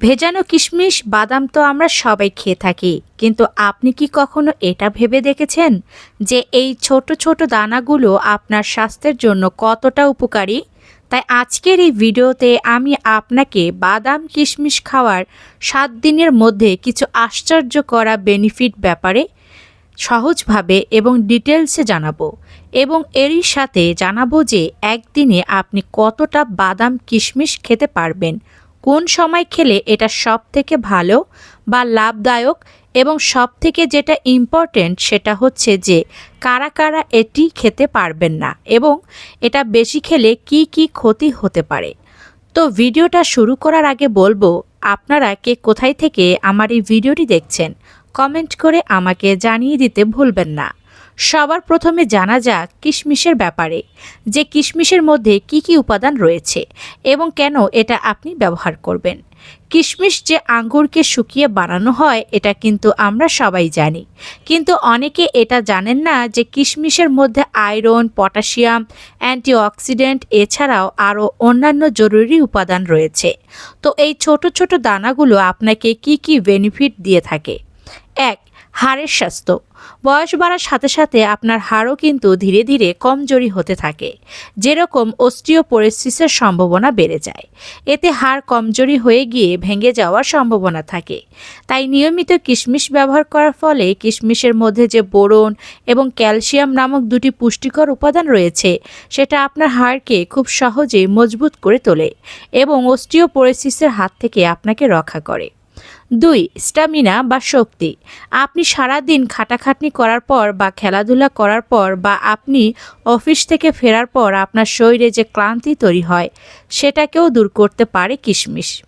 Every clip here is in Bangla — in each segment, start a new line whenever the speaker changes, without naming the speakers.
ভেজানো কিশমিশ, বাদাম তো আমরা সবাই খেয়ে থাকি। কিন্তু আপনি কি কখনো এটা ভেবে দেখেছেন যে এই ছোট ছোট দানাগুলো আপনার স্বাস্থ্যের জন্য কতটা উপকারী? তাই আজকের এই ভিডিওতে আমি আপনাকে বাদাম কিশমিশ খাওয়ার সাত দিনের মধ্যে কিছু আশ্চর্য করা বেনিফিট ব্যাপারে সহজভাবে এবং ডিটেলসে জানাব। এবং এরই সাথে জানাব যে একদিনে আপনি কতটা বাদাম কিশমিশ খেতে পারবেন। কোন সময় খেলে এটা সব থেকে ভালো বা লাভদায়ক এবং সব থেকে যেটা ইম্পর্টেন্ট সেটা হচ্ছে যে কারা কারা এটি খেতে পারবেন না এবং এটা বেশি খেলে কি কি ক্ষতি হতে পারে। তো ভিডিওটা শুরু করার আগে বলব, আপনারা কে কোথায় থেকে আমার এই ভিডিওটি দেখছেন কমেন্ট করে আমাকে জানিয়ে দিতে ভুলবেন না। সবার প্রথমে জানা যাক কিশমিশের ব্যাপারে, যে কিশমিশের মধ্যে কি কি উপাদান রয়েছে এবং কেন এটা আপনি ব্যবহার করবেন। কিশমিশ যে আঙ্গুরকে শুকিয়ে বানানো হয়, এটা কিন্তু আমরা সবাই জানি। কিন্তু অনেকে এটা জানেন না যে কিশমিশের মধ্যে আয়রন, পটাশিয়াম, অ্যান্টিঅক্সিডেন্ট এছাড়াও আরও অন্যান্য জরুরি উপাদান রয়েছে। তো এই ছোট ছোট দানাগুলো আপনাকে কি কি বেনিফিট দিয়ে থাকে? এক, হাড়ের স্বাস্থ্য। বয়স বাড়ার সাথে সাথে আপনার হাড়ও কিন্তু ধীরে ধীরে কমজোরি হতে থাকে। যেরকম অস্টিওপোরেসিসের সম্ভাবনা বেড়ে যায়। এতে হাড় কমজোরি হয়ে গিয়ে ভেঙে যাওয়ার সম্ভাবনা থাকে। তাই নিয়মিত কিশমিশ ব্যবহার করার ফলে কিশমিশের মধ্যে যে বোরন এবং ক্যালসিয়াম নামক দুটি পুষ্টিকর উপাদান রয়েছে, সেটা আপনার হাড়কে খুব সহজে মজবুত করে তোলে এবং অস্টিওপোরেসিসের হাত থেকে আপনাকে রক্ষা করে। দুই স্টামিনা বা শক্তি। আপনি সারাদিন খাটাখাটনি করার পর বা খেলাধুলা করার পর বা আপনি অফিস থেকে ফেরার পর আপনার শরীরে যে ক্লান্তি তৈরি হয়, সেটাকেও দূর করতে পারে কিশমিশ।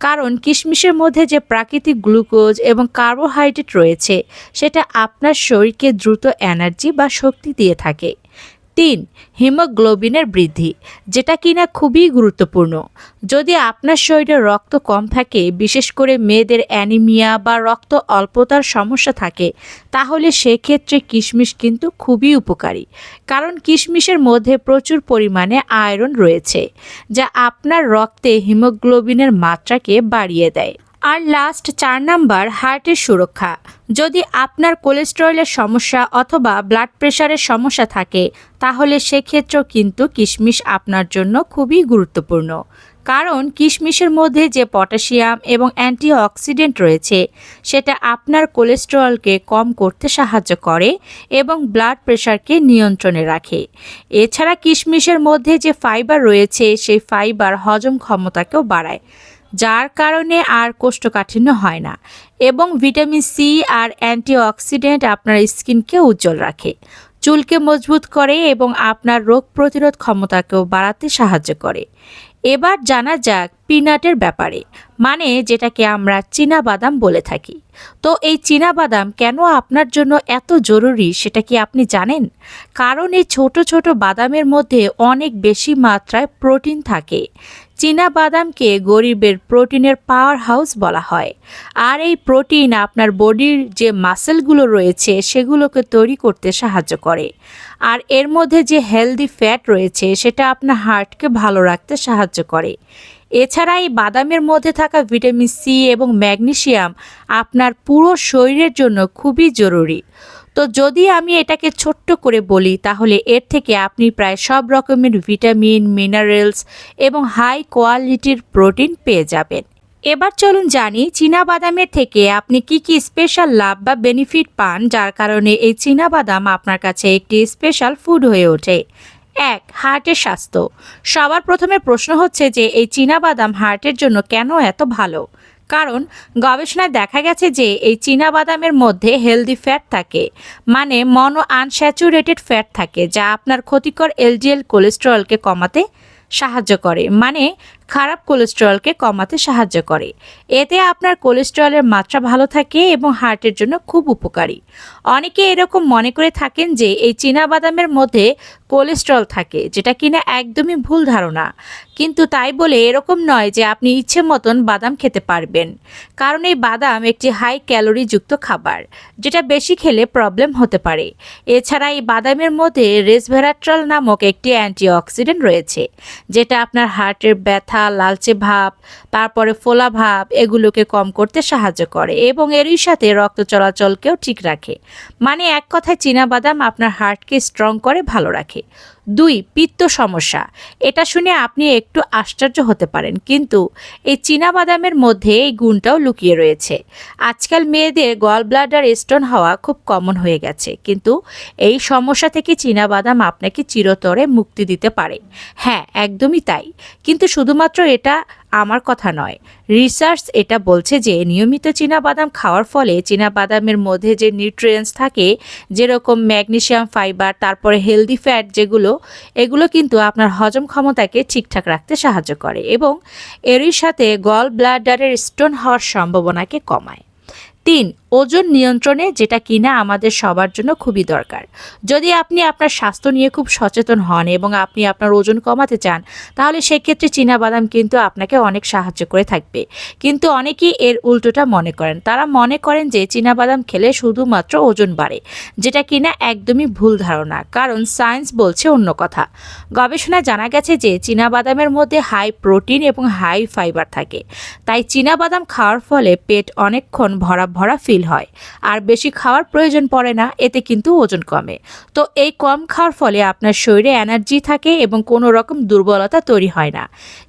কারণ কিশমিশের মধ্যে যে প্রাকৃতিক গ্লুকোজ এবং কার্বোহাইড্রেট রয়েছে, সেটা আপনার শরীরকে দ্রুত এনার্জি বা শক্তি দিয়ে থাকে। তিন, হিমোগ্লোবিনের বৃদ্ধি, যেটা কিনা খুবই গুরুত্বপূর্ণ। যদি আপনার শরীরে রক্ত কম থাকে, বিশেষ করে মেয়েদের অ্যানিমিয়া বা রক্ত অল্পতার সমস্যা থাকে, তাহলে সেক্ষেত্রে কিশমিশ কিন্তু খুবই উপকারী। কারণ কিশমিশের মধ্যে প্রচুর পরিমাণে আয়রন রয়েছে, যা আপনার রক্তে হিমোগ্লোবিনের মাত্রাকে বাড়িয়ে দেয়। আর লাস্ট চার নাম্বার হার্টের সুরক্ষা। যদি আপনার কোলেস্টেরলের সমস্যা অথবা ব্লাড প্রেশারের সমস্যা থাকে, তাহলে সেক্ষেত্রেও কিন্তু কিশমিশ আপনার জন্য খুবই গুরুত্বপূর্ণ। কারণ কিশমিশের মধ্যে যে পটাশিয়াম এবং অ্যান্টিঅক্সিডেন্ট রয়েছে, সেটা আপনার কোলেস্টেরলকে কম করতে সাহায্য করে এবং ব্লাড প্রেশারকে নিয়ন্ত্রণে রাখে। এছাড়া কিশমিশের মধ্যে যে ফাইবার রয়েছে, সেই ফাইবার হজম ক্ষমতাকেও বাড়ায়। যার কারণে আর কোষ্ঠকাঠিন্য হয় না, এবং ভিটামিন সি আর অ্যান্টিঅক্সিডেন্ট আপনার স্কিনকে উজ্জ্বল রাখে, চুলকে মজবুত করে এবং আপনার রোগ প্রতিরোধ ক্ষমতাকেও বাড়াতে সাহায্য করে। এবার জানা যাক পিনাটের ব্যাপারে মানে যেটাকে আমরা চীনা বাদাম বলে থাকি। তো এই চীনা বাদাম কেন আপনার জন্য এত জরুরি সেটা কি আপনি জানেন? কারণ এই ছোট ছোট বাদামের মধ্যে অনেক বেশি মাত্রায় প্রোটিন থাকে চীনা বাদামকে গরিবের প্রোটিনের পাওয়ার হাউস বলা হয়। আর এই প্রোটিন আপনার বডির যে মাসেলগুলো রয়েছে, সেগুলোকে তৈরি করতে সাহায্য করে। আর এর মধ্যে যে হেলদি ফ্যাট রয়েছে, সেটা আপনার হার্টকে ভালো রাখতে সাহায্য করে। এছাড়া এই বাদামের মধ্যে থাকা ভিটামিন সি এবং ম্যাগনেসিয়াম আপনার পুরো শরীরের জন্য খুবই জরুরি। তো যদি আমি এটাকে ছোট্ট করে বলি, তাহলে এর থেকে আপনি প্রায় সব রকমের ভিটামিন, মিনারেলস এবং হাই কোয়ালিটির প্রোটিন পেয়ে যাবেন। এবার চলুন জানি চীনা বাদামের থেকে আপনি কি কি স্পেশাল লাভ বা বেনিফিট পান, যার কারণে এই চীনা বাদাম আপনার কাছে একটি স্পেশাল ফুড হয়ে ওঠে। এক, হার্টের স্বাস্থ্য। সবার প্রথমে প্রশ্ন হচ্ছে যে, এই চীনা বাদাম হার্টের জন্য কেন এত ভালো? কারণ গবেষণায় দেখা গেছে যে এই চীনা বাদামের মধ্যে হেলদি ফ্যাট থাকে মানে মনো আনস্যাচুরেটেড ফ্যাট থাকে, যা আপনার ক্ষতিকর এলডিএল কোলেস্টেরলকে কমাতে সাহায্য করে মানে খারাপ কোলেস্টেরলকে কমাতে সাহায্য করে। এতে আপনার কোলেস্টেরলের মাত্রা ভালো থাকে এবং হার্টের জন্য খুব উপকারী। অনেকে এরকম মনে করে থাকেন যে এই বাদামের মধ্যে কোলেস্ট্রল থাকে, যেটা কিনা একদমই ভুল ধারণা। কিন্তু তাই বলে এরকম নয় যে আপনি ইচ্ছে মতন বাদাম খেতে পারবেন। কারণ এই বাদাম একটি হাই ক্যালোরিযুক্ত খাবার, যেটা বেশি খেলে প্রবলেম হতে পারে। এছাড়া এই বাদামের মধ্যে রেসভেরাট্রল নামক একটি অ্যান্টিঅক্সিডেন্ট রয়েছে, যেটা আপনার হার্টের ব্যথা, লালচে ভাব, তারপরে ফোলা ভাব, এগুলোকে কম করতে সাহায্য করে এবং এরই সাথে রক্ত চলাচলকেও ঠিক রাখে। মানে এক কথায় বাদাম আপনার হার্টকে স্ট্রং করে, ভালো রাখে। Okay. দুই, পিত্ত সমস্যা। এটা শুনে আপনি একটু আশ্চর্য হতে পারেন, কিন্তু এই বাদামের মধ্যে এই গুণটাও লুকিয়ে রয়েছে। আজকাল মেয়েদের গল ব্লাডার স্টোন হওয়া খুব কমন হয়ে গেছে, কিন্তু এই সমস্যা থেকে বাদাম আপনাকে চিরতরে মুক্তি দিতে পারে। হ্যাঁ একদমই তাই। কিন্তু শুধুমাত্র এটা আমার কথা নয়। রিসার্চ এটা বলছে যে, নিয়মিত বাদাম খাওয়ার ফলে বাদামের মধ্যে যে নিউট্রিয়েন্টস থাকে, যেরকম ম্যাগনেশিয়াম ফাইবার তারপরে হেলদি ফ্যাট যেগুলো এগুলো কিন্তু আপনার হজম ক্ষমতাকে ঠিকঠাক রাখতে সাহায্য করে এবং এরই সাথে গল ব্লাডারের স্টোন হওয়ার সম্ভাবনাকে কমায়। তিন, ওজন নিয়ন্ত্রণে যেটা কিনা আমাদের সবার জন্য খুবই দরকার। যদি আপনি আপনার স্বাস্থ্য নিয়ে খুব সচেতন হন এবং আপনি আপনার ওজন কমাতে চান, তাহলে সেক্ষেত্রে বাদাম কিন্তু আপনাকে অনেক সাহায্য করে থাকবে। কিন্তু অনেকেই এর উল্টোটা মনে করেন। তারা মনে করেন যে বাদাম খেলে শুধুমাত্র ওজন বাড়ে, যেটা কিনা একদমই ভুল ধারণা, কারণ সায়েন্স বলছে অন্য কথা। গবেষণায় জানা গেছে যে বাদামের মধ্যে হাই প্রোটিন এবং হাই ফাইবার থাকে। তাই বাদাম খাওয়ার ফলে পেট অনেকক্ষণ ভরা ভরা ফিল হয়। আর বেশি খাওয়ার প্রয়োজন পড়ে না, এতে কিন্তু ওজন কমে। তো এই কম খাওয়ার ফলে আপনার শরীরে এনার্জি থাকে এবং কোনো রকম দুর্বলতা তৈরি হয় না।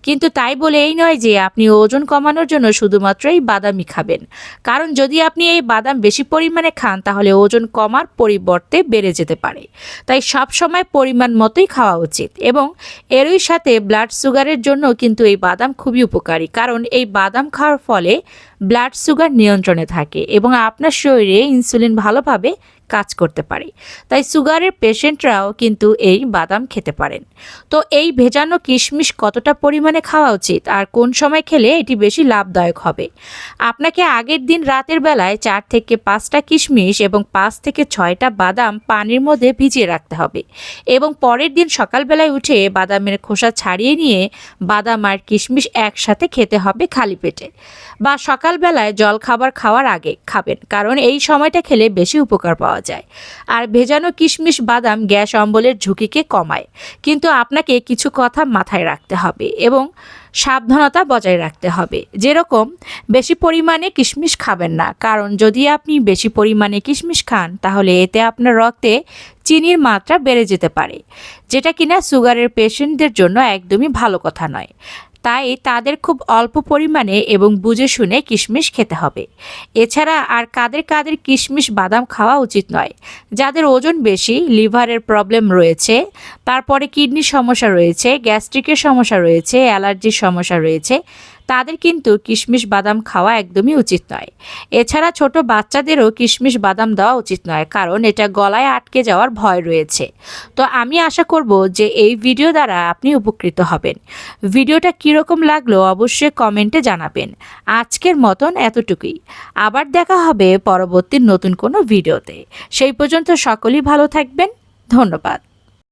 কিন্তু তাই বলে এই নয় যে আপনি ওজন কমানোর জন্য শুধুমাত্র এই বাদামই খাবেন। কারণ যদি আপনি এই বাদাম বেশি পরিমাণে খান, তাহলে ওজন কমার পরিবর্তে বেড়ে যেতে পারে। তাই সব সময় পরিমাণ মতোই খাওয়া উচিত এবং এরই সাথে ব্লাড সুগারের জন্য কিন্তু এই বাদাম খুবই উপকারী। কারণ এই বাদাম খাওয়ার ফলে ব্লাড সুগার নিয়ন্ত্রণে থাকে এবং আপনার শরীরে ইনসুলিন ভালোভাবে কাজ করতে পারে। তাই সুগারের পেশেন্টরাও কিন্তু এই বাদাম খেতে পারেন। তো এই ভেজানো কিশমিশ কতটা পরিমাণে খাওয়া উচিত আর কোন সময় খেলে এটি বেশি লাভদায়ক হবে? আপনাকে আগের দিন রাতের বেলায় চার থেকে পাঁচটা কিশমিশ এবং পাঁচ থেকে ছয়টা বাদাম পানির মধ্যে ভিজিয়ে রাখতে হবে এবং পরের দিন সকালবেলায় উঠে বাদামের খোসা ছাড়িয়ে নিয়ে বাদাম আর কিশমিশ একসাথে খেতে হবে খালি পেটে বা সকালবেলায় জল খাবার খাওয়ার আগে খাবেন। কারণ এই সময়টা খেলে বেশি উপকার পাওয়া পাওয়া যায়। আর ভেজানো কিশমিশ বাদাম গ্যাস অম্বলের ঝুঁকিকে কমায়। কিন্তু আপনাকে কিছু কথা মাথায় রাখতে হবে এবং সাবধানতা বজায় রাখতে হবে। যেরকম, বেশি পরিমাণে কিশমিশ খাবেন না। কারণ যদি আপনি বেশি পরিমাণে কিশমিশ খান, তাহলে এতে আপনার রক্তে চিনির মাত্রা বেড়ে যেতে পারে। যেটা কিনা সুগারের পেশেন্টদের জন্য একদমই ভালো কথা নয়। তাই তাদের খুব অল্প পরিমাণে এবং বুঝে শুনে কিশমিশ খেতে হবে। এছাড়া আর কাদের কাদের কিশমিশ বাদাম খাওয়া উচিত নয়। যাদের ওজন বেশি, লিভারের প্রবলেম রয়েছে, তারপরে কিডনির সমস্যা রয়েছে, গ্যাস্ট্রিকের সমস্যা রয়েছে, অ্যালার্জির সমস্যা রয়েছে তাদের কিন্তু কিশমিশ বাদাম খাওয়া একদমই উচিত নয়। এছাড়া ছোট বাচ্চাদেরও কিশমিশ বাদাম দেওয়া উচিত নয়, কারণ এটা গলায় আটকে যাওয়ার ভয় রয়েছে। তো আমি আশা করব যে এই ভিডিও দ্বারা আপনি উপকৃত হবেন। ভিডিওটা কীরকম লাগল অবশ্যই কমেন্টে জানাবেন। আজকের মতন এতটুকুই। আবার দেখা হবে পরবর্তী নতুন কোনো ভিডিওতে। সেই পর্যন্ত সকলেই ভালো থাকবেন। ধন্যবাদ।